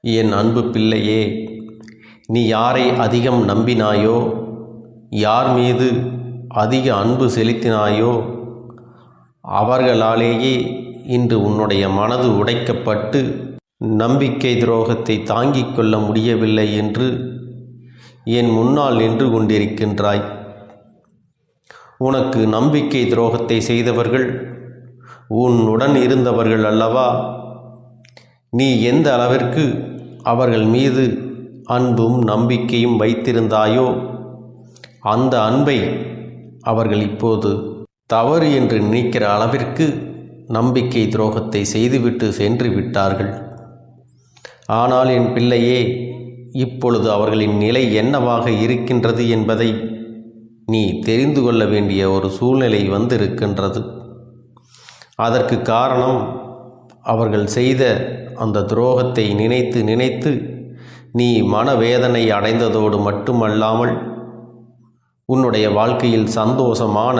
என் அன்பு பிள்ளையே நீ யாரை அதிகம் நம்பினாயோ யார் மீது அதிக அன்பு செலுத்தினாயோ அவர்களாலேயே இன்று உன்னுடைய மனது உடைக்கப்பட்டு நம்பிக்கை துரோகத்தை தாங்கிக் கொள்ள முடியவில்லை என்று என் முன்னால் நின்று கொண்டிருக்கின்றாய். உனக்கு நம்பிக்கை துரோகத்தை செய்தவர்கள் உன்னுடன் இருந்தவர்கள் அல்லவா? நீ எந்த அளவிற்கு அவர்கள் மீது அன்பும் நம்பிக்கையும் வைத்திருந்தாயோ? அந்த அன்பை அவர்கள் இப்போது தவறு என்று நினைக்கிற அளவிற்கு நம்பிக்கை துரோகத்தை செய்துவிட்டு சென்று விட்டார்கள். ஆனால் என் பிள்ளையே இப்பொழுது அவர்களின் நிலை என்னவாக இருக்கின்றது என்பதை நீ தெரிந்து கொள்ள வேண்டிய ஒரு சூழ்நிலை வந்திருக்கின்றது. அதற்கு காரணம் அவர்கள் செய்த அந்த துரோகத்தை நினைத்து நினைத்து நீ மனவேதனை அடைந்ததோடு மட்டுமல்லாமல் உன்னுடைய வாழ்க்கையில் சந்தோஷமான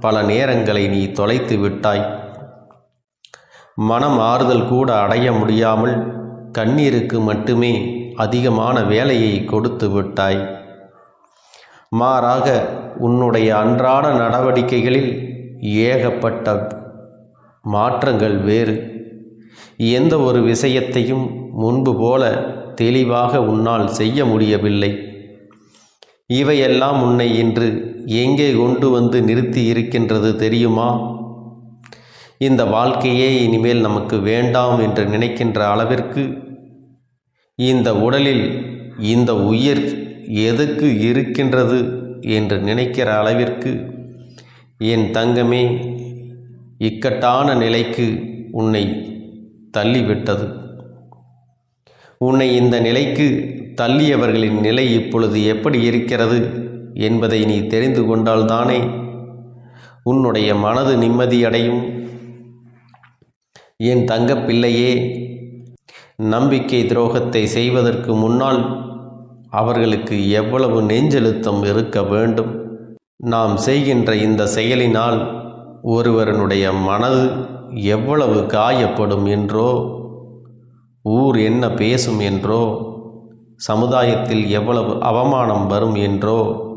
பல நேரங்களை நீ தொலைத்து விட்டாய். மனம் ஆறுதல் கூட அடைய முடியாமல் கண்ணீருக்கு மட்டுமே அதிகமான வேலையை கொடுத்து விட்டாய். மாறாக உன்னுடைய அன்றாட நடவடிக்கைகளில் ஏகப்பட்ட மாற்றங்கள் வேறு. எந்த ஒரு விஷயத்தையும் முன்பு போல தெளிவாக உன்னால் செய்ய முடியவில்லை. இவையெல்லாம் உன்னை இன்று எங்கே கொண்டு வந்து நிறுத்தி இருக்கின்றது தெரியுமா? இந்த வாழ்க்கையே இனிமேல் நமக்கு வேண்டாம் என்று நினைக்கின்ற அளவிற்கு இந்த உடலில் இந்த உயிர் எதுக்கு இருக்கின்றது என்று நினைக்கிற அளவிற்கு என் தங்கமே இக்கட்டான நிலைக்கு உன்னை தள்ளிவிட்டது. உன்னை இந்த நிலைக்கு தள்ளியவர்களின் நிலை இப்பொழுது எப்படி இருக்கிறது என்பதை நீ தெரிந்து கொண்டால்தானே உன்னுடைய மனது நிம்மதியடையும் என் தங்கப்பிள்ளையே நம்பிக்கை துரோகத்தை செய்வதற்கு முன்னால் அவர்களுக்கு எவ்வளவு நெஞ்செழுத்தம் இருக்க வேண்டும்? நாம் செய்கின்ற இந்த செயலினால் ஒருவரனுடைய மனது எவ்வளவு காயப்படும் என்றோ ஊர் என்ன பேசும் என்றோ சமுதாயத்தில் எவ்வளவு அவமானம் வரும் என்றோ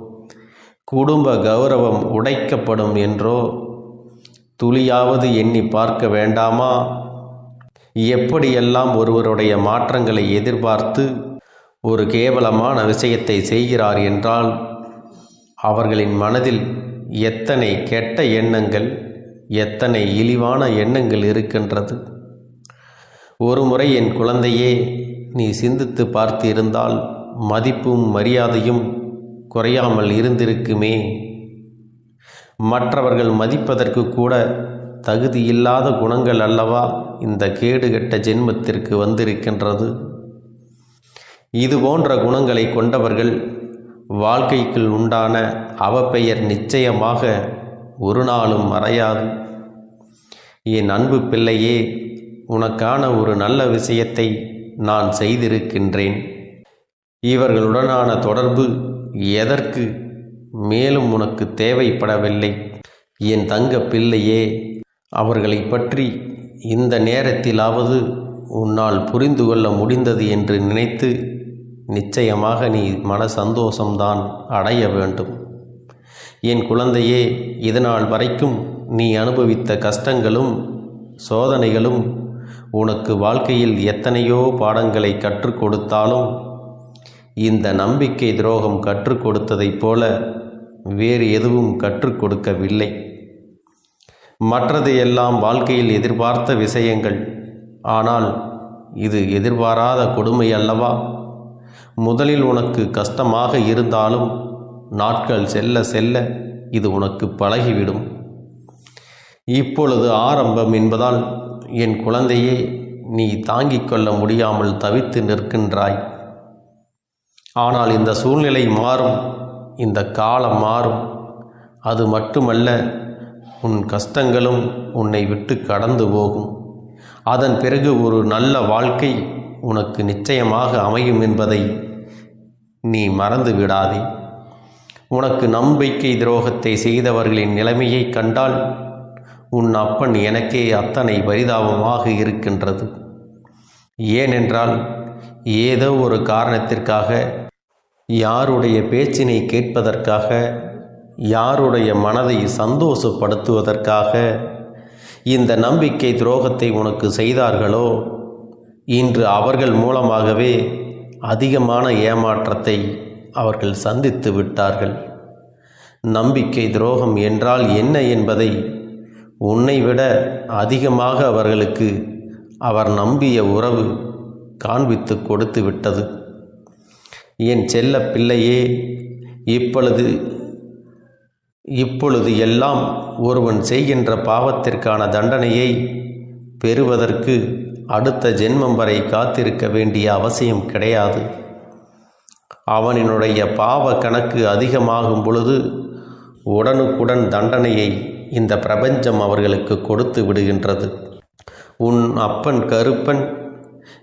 குடும்ப கௌரவம் உடைக்கப்படும் என்றோ துளியாவது எண்ணி பார்க்க வேண்டாமா? எப்படியெல்லாம் ஒருவருடைய மாற்றங்களை எதிர்பார்த்து ஒரு கேவலமான விஷயத்தை செய்கிறார் என்றால் அவர்களின் மனதில் எத்தனை கெட்ட எண்ணங்கள் எத்தனை இழிவான எண்ணங்கள் இருக்கின்றது? ஒரு முறை என் குழந்தையே நீ சிந்தித்து பார்த்து இருந்தால் மதிப்பும் மரியாதையும் குறையாமல் இருந்திருக்குமே. மற்றவர்கள் மதிப்பதற்கு கூட தகுதியில்லாத குணங்கள் அல்லவா இந்த கேடுகட்ட ஜென்மத்திற்கு வந்திருக்கின்றது? இது போன்ற குணங்களை கொண்டவர்கள் வாழ்க்கைக்குள் உண்டான அவப்பெயர் நிச்சயமாக ஒரு நாளும் மறையாது. என் அன்பு பிள்ளையே உனக்கான ஒரு நல்ல விஷயத்தை நான் செய்திருக்கின்றேன். இவர்களுடனான தொடர்பு எதற்கு மேலும் உனக்கு தேவைப்படவில்லை? என் தங்க பிள்ளையே அவர்களை பற்றி இந்த நேரத்திலாவது உன்னால் புரிந்து கொள்ள முடிந்தது என்று நினைத்து நிச்சயமாக நீ மன சந்தோஷம்தான் அடைய வேண்டும். என் குழந்தையே இதனால் வரைக்கும் நீ அனுபவித்த கஷ்டங்களும் சோதனைகளும் உனக்கு வாழ்க்கையில் எத்தனையோ பாடங்களை கற்றுக் கொடுத்தாலும் இந்த நம்பிக்கை துரோகம் கற்றுக் கொடுத்ததைப் போல வேறு எதுவும் கற்றுக் கொடுக்கவில்லை. மற்றது எல்லாம் வாழ்க்கையில் எதிர்பார்த்த விஷயங்கள். ஆனால் இது எதிர்பாராத கொடுமை அல்லவா? முதலில் உனக்கு கஷ்டமாக இருந்தாலும் நாட்கள் செல்ல செல்ல இது உனக்கு பழகிவிடும். இப்பொழுது ஆரம்பம் என்பதால் என் குழந்தையே நீ தாங்கிக் கொள்ள முடியாமல் தவித்து நிற்கின்றாய். ஆனால் இந்த சூழ்நிலை மாறும் இந்த காலம் மாறும். அது மட்டுமல்ல உன் கஷ்டங்களும் உன்னை விட்டு கடந்து போகும். அதன் பிறகு ஒரு நல்ல வாழ்க்கை உனக்கு நிச்சயமாக அமையும் என்பதை நீ மறந்து விடாதே உனக்கு நம்பிக்கை துரோகத்தை செய்தவர்களின் நிலைமையை கண்டால் உன் அப்பன் எனக்கே அத்தனை பரிதாபமாக இருக்கின்றது. ஏனென்றால் ஏதோ ஒரு காரணத்திற்காக யாருடைய பேச்சினை கேட்பதற்காக யாருடைய மனதை சந்தோஷப்படுத்துவதற்காக இந்த நம்பிக்கை துரோகத்தை உனக்கு செய்தார்களோ இன்று அவர்கள் மூலமாகவே அதிகமான ஏமாற்றத்தை அவர்கள் சந்தித்து விட்டார்கள். நம்பிக்கை துரோகம் என்றால் என்ன என்பதை உன்னை விட அதிகமாக அவர்களுக்கு அவர் நம்பிய உறவு காண்பித்து கொடுத்து விட்டது. என் செல்ல பிள்ளையே இப்பொழுது இப்பொழுது எல்லாம் ஒருவன் செய்கின்ற பாவத்திற்கான தண்டனையை பெறுவதற்கு அடுத்த ஜென்மம் வரை காத்திருக்க வேண்டிய அவசியம் கிடையாது. அவனினுடைய பாவ கணக்கு அதிகமாகும் பொழுது உடனுக்குடன் தண்டனையை இந்த பிரபஞ்சம் அவர்களுக்கு கொடுத்து விடுகின்றது. உன் அப்பன் கருப்பன்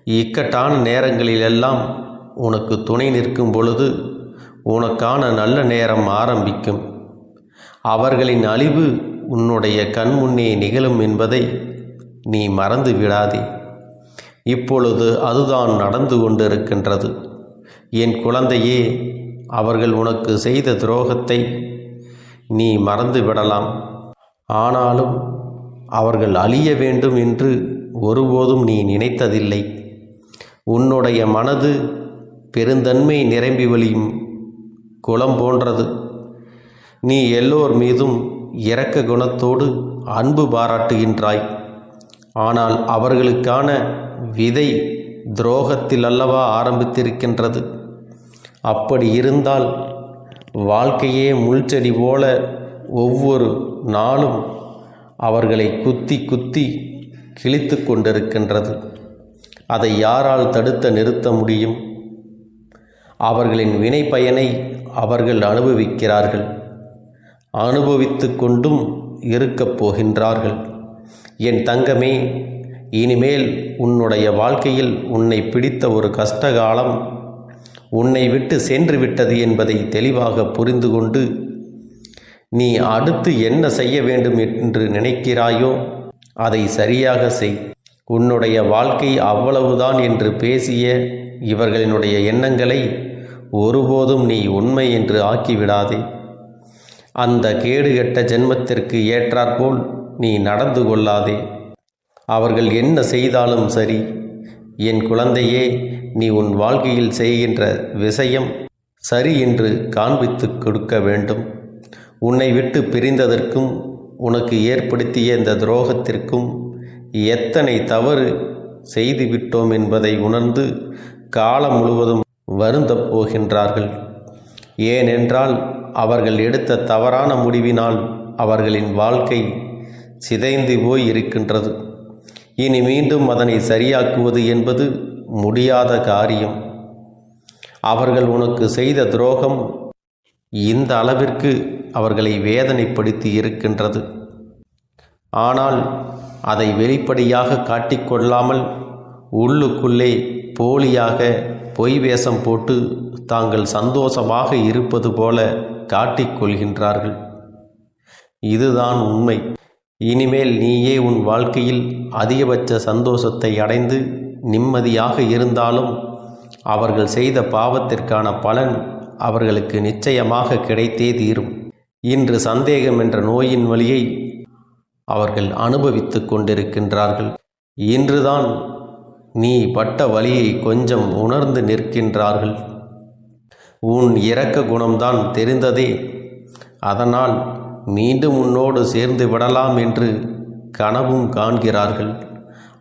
இக்கட்டான நேரங்களிலெல்லாம் உனக்கு துணை நிற்கும் பொழுது உனக்கான நல்ல நேரம் ஆரம்பிக்கும். அவர்களின் அழிவு உன்னுடைய கண்முன்னே நிகழும் என்பதை நீ மறந்து விடாதே. இப்பொழுது அதுதான் நடந்து கொண்டிருக்கின்றது. என் குழந்தையே அவர்கள் உனக்கு செய்த துரோகத்தை நீ மறந்து விடலாம். ஆனாலும் அவர்கள் அழிய வேண்டும் என்று ஒருபோதும் நீ நினைத்ததில்லை. உன்னுடைய மனது பெருந்தன்மை நிரம்பி வழியும் குளம் போன்றது. நீ எல்லோர் மீதும் இரக்க குணத்தோடு அன்பு பாராட்டுகின்றாய். ஆனால் அவர்களுக்கான விதை துரோகத்தில் அல்லவா ஆரம்பித்திருக்கின்றது. அப்படி இருந்தால் வாழ்க்கையே முள்செடி போல ஒவ்வொரு நாளும் அவர்களை குத்தி குத்தி கிழித்து கொண்டிருக்கின்றது. அதை யாரால் தடுத்து நிறுத்த முடியும்? அவர்களின் வினை பயனை அவர்கள் அனுபவிக்கிறார்கள். அனுபவித்து கொண்டும் இருக்கப் போகின்றார்கள். என் தங்கமே இனிமேல் உன்னுடைய வாழ்க்கையில் உன்னை பிடித்த ஒரு கஷ்டகாலம் உன்னை விட்டு சென்று விட்டது என்பதை தெளிவாக புரிந்து கொண்டு நீ அடுத்து என்ன செய்ய வேண்டும் என்று நினைக்கிறாயோ அதை சரியாக செய். உன்னுடைய வாழ்க்கை அவ்வளவுதான் என்று பேசிய இவர்களினுடைய எண்ணங்களை ஒருபோதும் நீ உண்மை என்று ஆக்கிவிடாதே. அந்த கேடுகெட்ட ஜென்மத்திற்கு ஏற்றாற்போல் நீ நடந்து கொள்ளாதே. அவர்கள் என்ன செய்தாலும் சரி. என் குழந்தையே நீ உன் வாழ்க்கையில் செய்கின்ற விஷயம் சரி என்று காண்பித்து கொடுக்க வேண்டும். உன்னை விட்டு பிரிந்ததற்கும் உனக்கு ஏற்படுத்திய இந்த துரோகத்திற்கும் எத்தனை தவறு செய்துவிட்டோம் என்பதை உணர்ந்து காலம் முழுவதும் வருந்த போகின்றார்கள். ஏனென்றால் அவர்கள் எடுத்த தவறான முடிவினால் அவர்களின் வாழ்க்கை சிதைந்து போய் இருக்கின்றது இனி மீண்டும் அதனை சரியாக்குவது என்பது முடியாத காரியம். அவர்கள் உனக்கு செய்த துரோகம் இந்த அளவிற்கு அவர்களை வேதனைப்படுத்தி இருக்கின்றது. ஆனால் அதை வெளிப்படையாக காட்டிக்கொள்ளாமல் உள்ளுக்குள்ளே போலியாக பொய் வேஷம் போட்டு தாங்கள் சந்தோஷமாக இருப்பது போல காட்டிக்கொள்கின்றார்கள் இதுதான் உண்மை. இனிமேல் நீயே உன் வாழ்க்கையில் அதிகபட்ச சந்தோஷத்தை அடைந்து நிம்மதியாக இருந்தாலும் அவர்கள் செய்த பாவத்திற்கான பலன் அவர்களுக்கு நிச்சயமாக கிடைத்தே தீரும். இன்று சந்தேகம் என்ற நோயின் வழியை அவர்கள் அனுபவித்து கொண்டிருக்கின்றார்கள். இன்றுதான் நீ பட்ட வழியை கொஞ்சம் உணர்ந்து நிற்கின்றார்கள். உன் இரக்க குணம்தான் தெரிந்ததே. அதனால் மீண்டும் உன்னோடு சேர்ந்து விடலாம் என்று கனவும் காண்கிறார்கள்.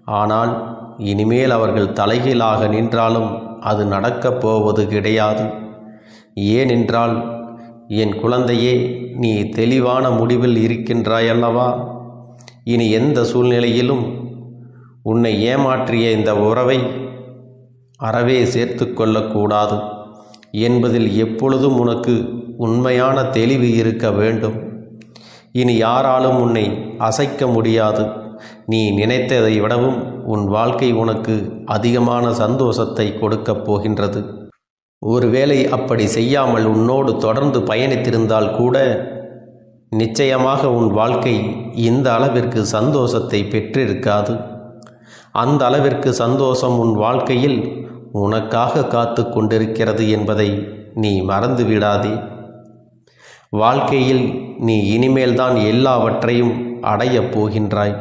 ஆனால் இனிமேல் அவர்கள் தலைகீழாக நின்றாலும் அது நடக்கப் போவது கிடையாது. ஏனென்றால் என் குழந்தையே நீ தெளிவான முடிவில் இருக்கின்றாயல்லவா? இனி எந்த சூழ்நிலையிலும் உன்னை ஏமாற்றிய இந்த உறவை அறவே சேர்த்து கொள்ளக்கூடாது. என்பதில் எப்பொழுதும் உனக்கு உண்மையான தெளிவு இருக்க வேண்டும். இனி யாராலும் உன்னை அசைக்க முடியாது. நீ நினைத்ததை விடவும் உன் வாழ்க்கை உனக்கு அதிகமான சந்தோஷத்தை கொடுக்கப் போகின்றது. ஒருவேளை அப்படி செய்யாமல் உன்னோடு தொடர்ந்து பயணித்திருந்தால் கூட நிச்சயமாக உன் வாழ்க்கை இந்த அளவிற்கு சந்தோஷத்தை பெற்றிருக்காது. அந்த அளவிற்கு சந்தோஷம் உன் வாழ்க்கையில் உனக்காக காத்து கொண்டிருக்கிறது என்பதை நீ மறந்து விடாதே வாழ்க்கையில் நீ இனிமேல்தான் எல்லாவற்றையும் அடையப் போகின்றாய்.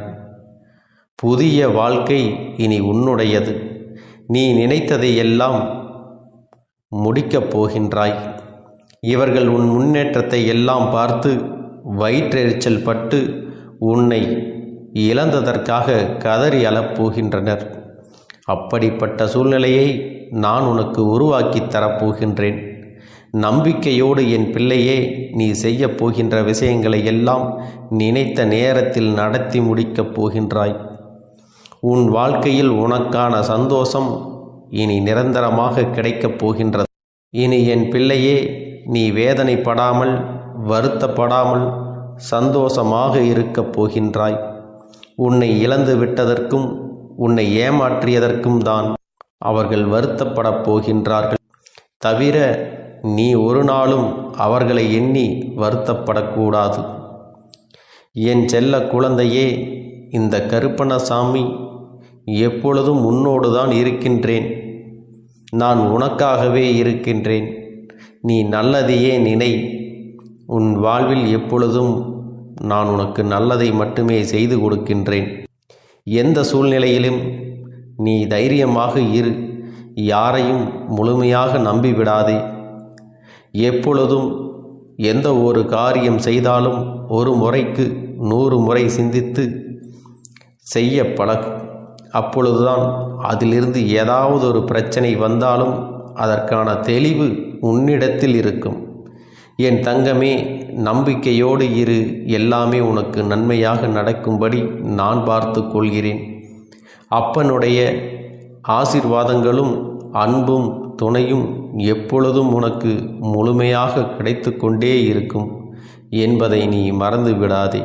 புதிய வாழ்க்கை இனி உன்னுடையது. நீ நினைத்ததை எல்லாம் முடிக்கப் போகின்றாய். இவர்கள் உன் முன்னேற்றத்தை எல்லாம் பார்த்து வயிற்றெரிச்சல் பட்டு உன்னை இழந்ததற்காக கதறி அழப்போகின்றனர் அப்படிப்பட்ட சூழ்நிலையை நான் உனக்கு உருவாக்கித் தரப்போகின்றேன் நம்பிக்கையோடு என் பிள்ளையே நீ செய்யப் போகின்ற விஷயங்களை எல்லாம் நினைத்த நேரத்தில் நடத்தி முடிக்கப் போகின்றாய். உன் வாழ்க்கையில் உனக்கான சந்தோஷம் இனி நிரந்தரமாக கிடைக்கப் போகின்றது. இனி என் பிள்ளையே நீ வேதனைப்படாமல் வருத்தப்படாமல் சந்தோஷமாக இருக்கப் போகின்றாய். உன்னை இழந்து விட்டதற்கும் உன்னை ஏமாற்றியதற்கும் தான் அவர்கள் வருத்தப்படப் போகின்றார்கள். தவிர நீ ஒரு நாளும் அவர்களை எண்ணி வருத்தப்படக்கூடாது. என் செல்ல குழந்தையே இந்த கருப்பணசாமி எப்பொழுதும் உன்னோடு தான் இருக்கின்றேன். நான் உனக்காகவே இருக்கின்றேன். நீ நல்லதையே நினை. உன் வாழ்வில் எப்பொழுதும் நான் உனக்கு நல்லதை மட்டுமே செய்து கொடுக்கின்றேன். எந்த சூழ்நிலையிலும் நீ தைரியமாக இரு. யாரையும் முழுமையாக நம்பிவிடாதே. எப்பொழுதும் எந்த ஒரு காரியம் செய்தாலும் ஒரு முறைக்கு நூறு முறை சிந்தித்து செய்ய பழகும் அப்பொழுதுதான் அதிலிருந்து ஏதாவது ஒரு பிரச்சனை வந்தாலும் அதற்கான தெளிவு உன்னிடத்தில் இருக்கும். என் தங்கமே நம்பிக்கையோடு இரு எல்லாமே உனக்கு நன்மையாக நடக்கும்படி நான் பார்த்து கொள்கிறேன். அப்பனுடைய ஆசிர்வாதங்களும் அன்பும் துணையும் எப்பொழுதும் உனக்கு முழுமையாக கிடைத்து கொண்டே இருக்கும் என்பதை நீ மறந்து விடாதே